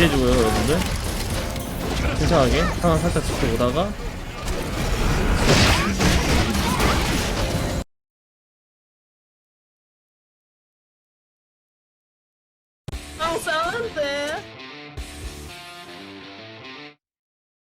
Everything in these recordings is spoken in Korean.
피해주고요 여러분들 침착하게 상황 살짝 지켜보다가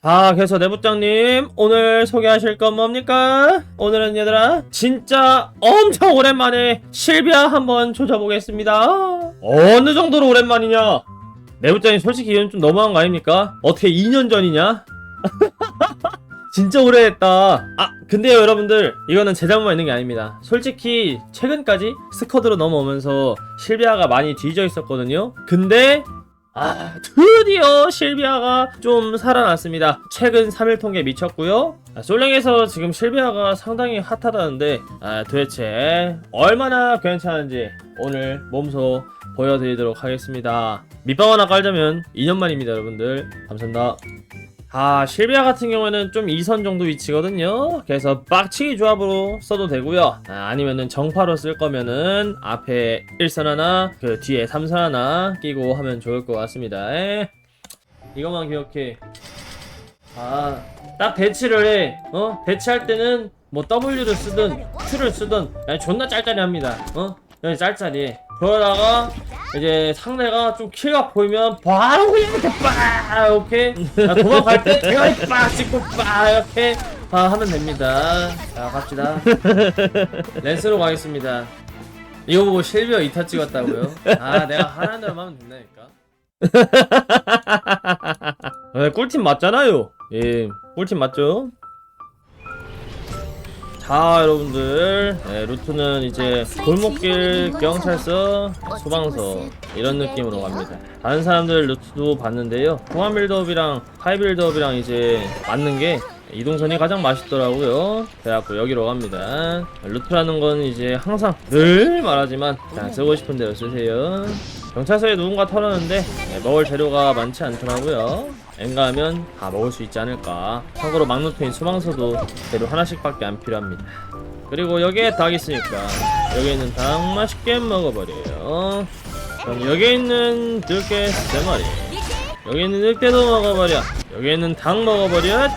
자, 그래서 내부장님 오늘 소개하실 건 뭡니까? 오늘은 얘들아 진짜 엄청 오랜만에 실비아 한번 조져보겠습니다. 어느 정도로 오랜만이냐? 내부장님 솔직히 이건 좀 너무한 거 아닙니까? 어떻게 2년 전이냐? 진짜 오래됐다. 아, 근데요, 여러분들. 이거는 제 잘못만 있는 게 아닙니다. 솔직히, 최근까지 스쿼드로 넘어오면서 실비아가 많이 뒤져 있었거든요. 근데, 아, 드디어 실비아가 좀 살아났습니다. 최근 3일 통계 미쳤고요. 아, 솔랭에서 지금 실비아가 상당히 핫하다는데, 아, 도대체 얼마나 괜찮은지 오늘 몸소 보여드리도록 하겠습니다. 밑밥 하나 깔자면 2년 만입니다, 여러분들. 감사합니다. 아, 실비아 같은 경우에는 좀 2선 정도 위치거든요. 그래서 빡치기 조합으로 써도 되고요. 아, 니면은 정파로 쓸 거면은 앞에 1선 하나, 그 뒤에 3선 하나 끼고 하면 좋을 것 같습니다. 에? 이것만 기억해. 아, 딱 대치를 해. 어? 대치할 때는 뭐 W를 쓰든 Q를 쓰든 아니, 존나 짤짤이 합니다. 어? 여기 짤짤이. 그러다가 이제 상대가 좀 키가 보이면 바로 그냥 이렇게 빡! 오케이 자, 도망갈 때 대가리 빡 찍고 빡! 이렇게 아, 하면 됩니다. 자 갑시다. 랜스로 가겠습니다. 이거 보고 실비어 2타 찍었다고요? 아 내가 하라는 대로 하면 된다니까. 네, 꿀팀 맞잖아요. 예 꿀팀 맞죠? 자 여러분들. 네, 루트는 이제 골목길 경찰서 소방서 이런 느낌으로 갑니다. 다른 사람들 루트도 봤는데요. 공항 빌드업이랑 하이 빌드업이랑 이제 맞는 게 이동선이 가장 맛있더라고요. 그래갖고 여기로 갑니다. 루트라는 건 이제 항상 늘 말하지만 자, 쓰고 싶은 대로 쓰세요 경찰서에 누군가 털었는데 네, 먹을 재료가 많지 않더라고요. 엔가하면 다 먹을 수 있지 않을까. 참고로 막루트인 소방서도 재료 하나씩밖에 안 필요합니다. 그리고 여기에 닭 있으니까 여기 있는 닭 맛있게 먹어버려요. 그럼 여기 있는 들깨 세 마리. 여기 있는 들깨도 먹어버려. 여기 있는 닭 먹어버려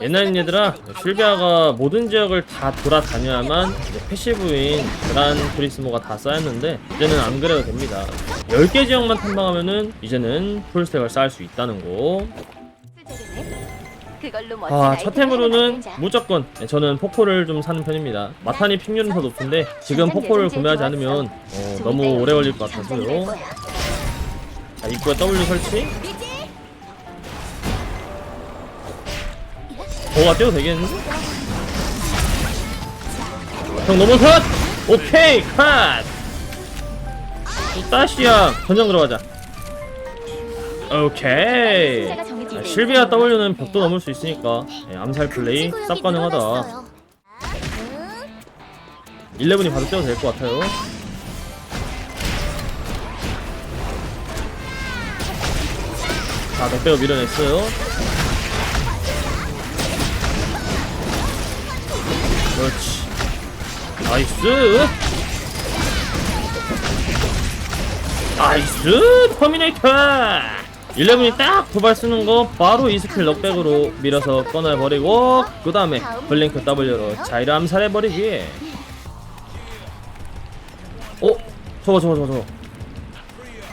옛날 얘들아 실비아가 모든 지역을 다 돌아다녀야만 이제 패시브인 그란 turismo가 다 쌓였는데 이제는 안 그래도 됩니다 10개 지역만 탐방하면은 이제는 풀스택을 쌓을 수 있다는 거 아, 첫 템으로는 무조건 네, 저는 포코를 좀 사는 편입니다. 마탄이 핑률은 더 높은데 지금 포코를 구매하지 않으면 어, 너무 오래 걸릴 것 같아서요. 자, 입구에 W 설치. 저가 뛰어도 되겠는데? 형 컷! 오케이 컷! 또 다시야 전장 들어가자. 오케이. 아, 실비아 W는 벽도 넘을 수 있으니까 예, 암살 플레이 쌉 가능하다 11이 바로 뛰어도 될 것 같아요 자 넉배가 밀어냈어요 그렇지 나이스 나이스 터미네이터 11이 딱두발 쓰는 거 바로 이 스킬 넉백으로 밀어서 꺼내버리고 그 다음에 블링크 W로 자이를 암살해버리기 어? 저거 저거 저거 저거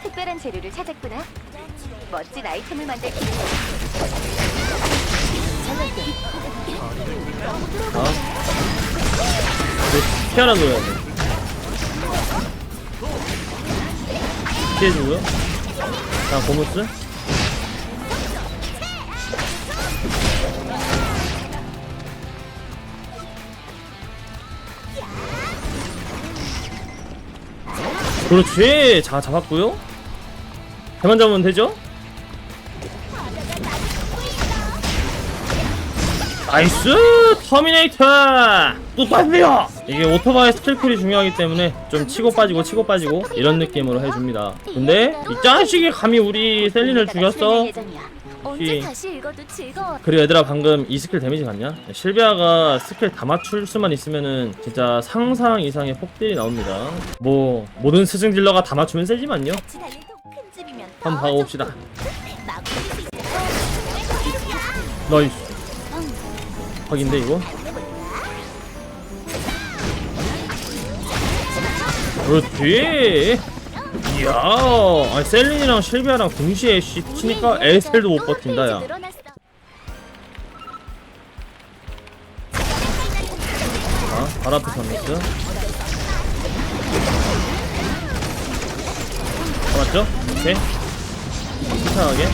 특별한 재료를 찾았구나. 멋진 아이템을 만들. 자 피하라 놓아야 돼. 피해주고요? 자 고무스 그렇지! 자 잡았고요. 그만 잡으면 되죠? 나이스! 터미네이터 또 딴데요. 이게 오토바이 스킬풀이 중요하기 때문에 좀 치고 빠지고 치고 빠지고 이런 느낌으로 해줍니다. 근데 이 자식이 감히 우리 셀린을 죽였어? 언제 다시 읽어도 즐거워. 그리고 얘들아 방금 이 스킬 데미지 봤냐? 실비아가 스킬 다 맞출 수만 있으면은 진짜 상상 이상의 폭딜이 나옵니다. 뭐 모든 스승 딜러가 다 맞추면 세지만요. 같이 달린 큰집 있으면 한번 있어. 나이스. 확인데 이거 그렇지 이야 아 셀린이랑 실비아랑 동시에 씨 치니까 에스텔도 못 버틴다 야. 자, 발 앞에 잡았죠? 잡았죠? 오케이. 이상하게.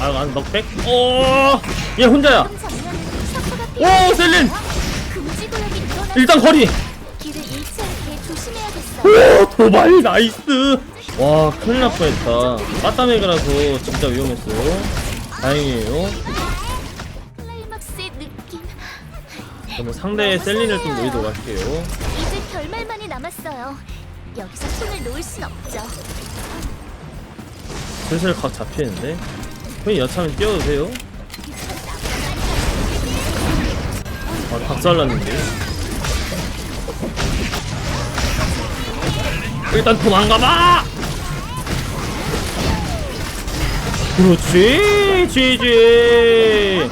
아, 안 넉백? 오! 얘 혼자야! 오, 셀린! 일단 거리! 오! 도발 나이스! 와, 큰일 날 뻔했다. 빠따메그라서 진짜 위험했어요. 다행이에요. 그러면 상대의 셀린을 좀 노리도록 할게요. 이제 결말만이 남았어요. 여기서 손을 놓을 순 없죠. 슬슬 각 잡히는데 형이 여차하면 뛰어도 돼요? 아 박살났는데 일단 도망가봐! 그렇지 지지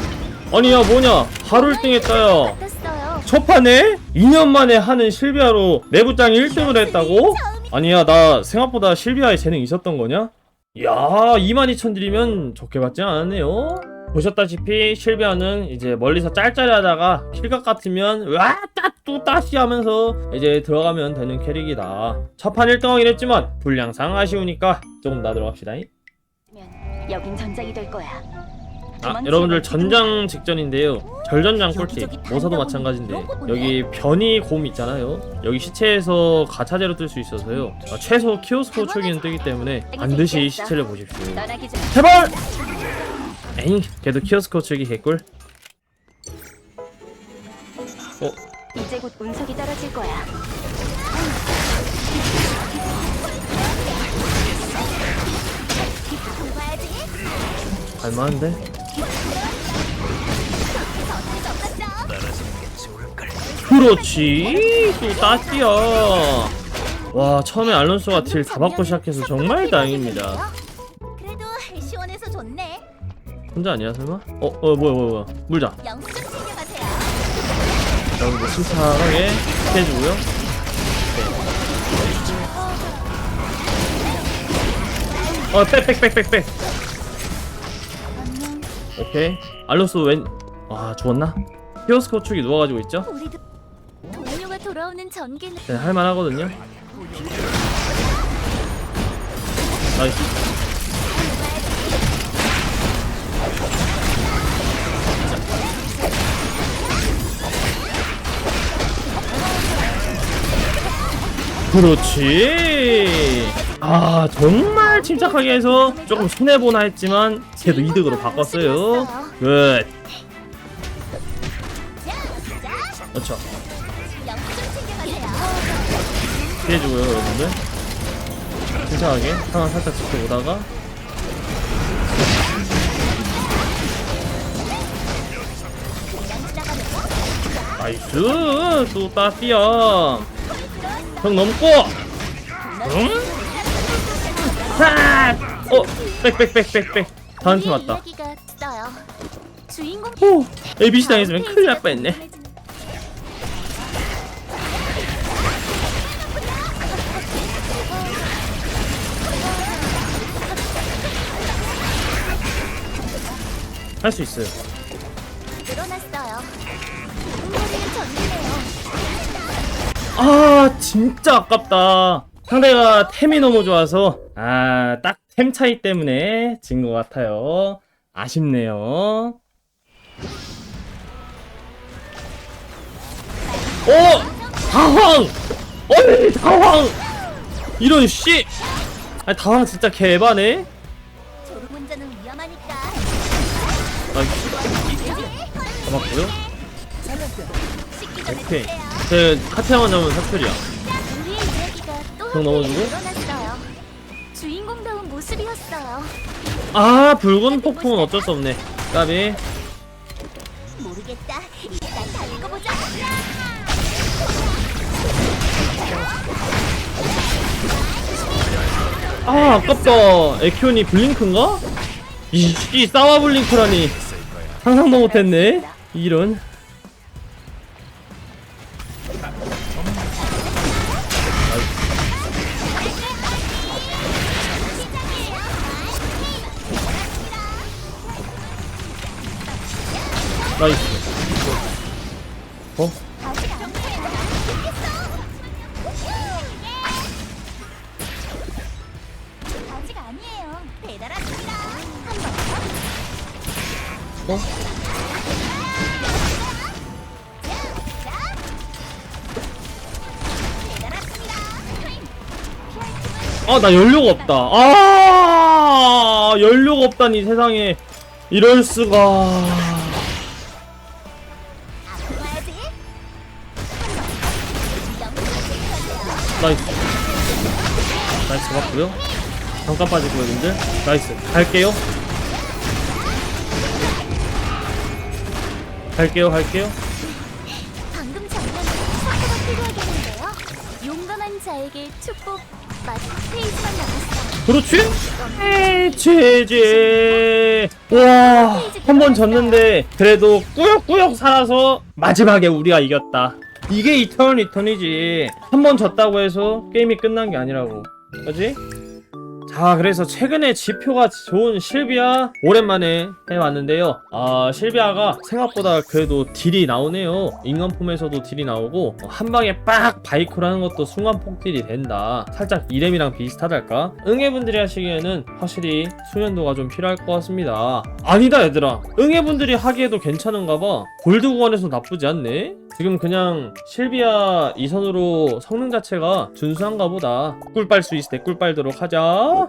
아니 야 뭐냐 바로 1등 했다야 같았어요. 첫 판에 2년 만에 하는 실비아로 내부장 1등을 했다고? 아니야 나 생각보다 실비아에 재능 있었던 거냐? 야 22,000딜이면 좋게 받지 않았네요 보셨다시피 실비아는 이제 멀리서 짤짤이 하다가 킬각 같으면 와따또 따시 하면서 이제 들어가면 되는 캐릭이다 첫판 1등하긴 했지만 분량상 아쉬우니까 조금 놔두러 갑시다 여긴 전장이 될 거야. 아, 여러분들 전장 직전인데요. 절전장 꿀팁. 모사도 마찬가지인데. 여기 변이 곰 있잖아요. 여기 시체에서 가차제로 뜰 수 있어서요. 아, 최소 키오스코 초기는 뜨기 때문에 반드시 시체를 보십시오. 제발! 에잉, 걔도 키오스코 초기 개꿀. 어, 이제 곧 운석이 떨어질 거야. 갈만한데? 그렇지! 또 따띠야! 와, 처음에 알론소가 딜 다 받고 시작해서 정말 다행입니다. 혼자 아니야 설마? 어, 어 뭐야 뭐야 뭐야 물자 영수 좀 챙겨가세요. 자 그리고 침착하게 해주고요 어, 빽빽빽빽빽 안녕. 오케이 알로스 왼... 아 죽었나? 히어스코 축이 누워가지고 있죠? 우리도 동료가 돌아오는 전개는 네, 할만하거든요 나이스 그렇지. 아 정말 침착하게 해서 조금 손해보나 했지만 그래도 이득으로 바꿨어요. 굿 그렇죠. 피해주고요 여러분들. 침착하게 상황 살짝 지켜보다가? 나이스. 또 따띠야 형 넘고 응? 자! 어 빽빽빽빽빽 있어요. 주인공 오 ABC 당했으면 큰일 날 뻔했네 할 수 있어요. 아 진짜 아깝다 상대가 템이 너무 좋아서 아 딱 템 차이 때문에 진 것 같아요 아쉽네요 오! 다황! 어이 다황! 이런 씨! 아 다황 진짜 개바네 운전은 위험하니까. 아 잡았고요 씻기 전에 오케이. 네, 제 카테만 나오면 사출이야. 넘어지고? 주인공다운 모습이었어요. 아 붉은 폭풍은 어쩔 수 없네. 까비. 모르겠다. 일단 다 읽어보자. 아 아깝다. 에키온이 블링크인가? 이씨 싸와 블링크라니. 상상도 못했네. 이런. 나이스 어? 어? 아 나 연료가 없다 아 연료가 없다니 세상에 이럴 수가 나이스 나이스 잡았고요 잠깐 빠지고 여러분들 나이스 갈게요 갈게요 갈게요 방금 장면은 사고가 필요하겠는데요. 용감한 자에게 축복. 마지막 페이지만. 그렇지? 에이, 제제 와 한 번 졌는데 그래도 꾸역꾸역 살아서 마지막에 우리가 이겼다 이게 이턴 리턴이지 한 번 졌다고 해서 게임이 끝난 게 아니라고 그지? 자 그래서 최근에 지표가 좋은 실비아 오랜만에 해왔는데요. 아 실비아가 생각보다 그래도 딜이 나오네요. 인간폼에서도 딜이 나오고 어, 한 방에 빡 바이크로 하는 것도 순간 폭딜이 된다. 살짝 이렘이랑 비슷하달까? 응애분들이 하시기에는 확실히 수련도가 좀 필요할 것 같습니다. 아니다 얘들아. 응애분들이 하기에도 괜찮은가 봐. 골드 구간에서 나쁘지 않네. 지금 그냥 실비아 이선으로 성능 자체가 준수한가 보다. 꿀 빨 수 있을 때 꿀 빨도록 하자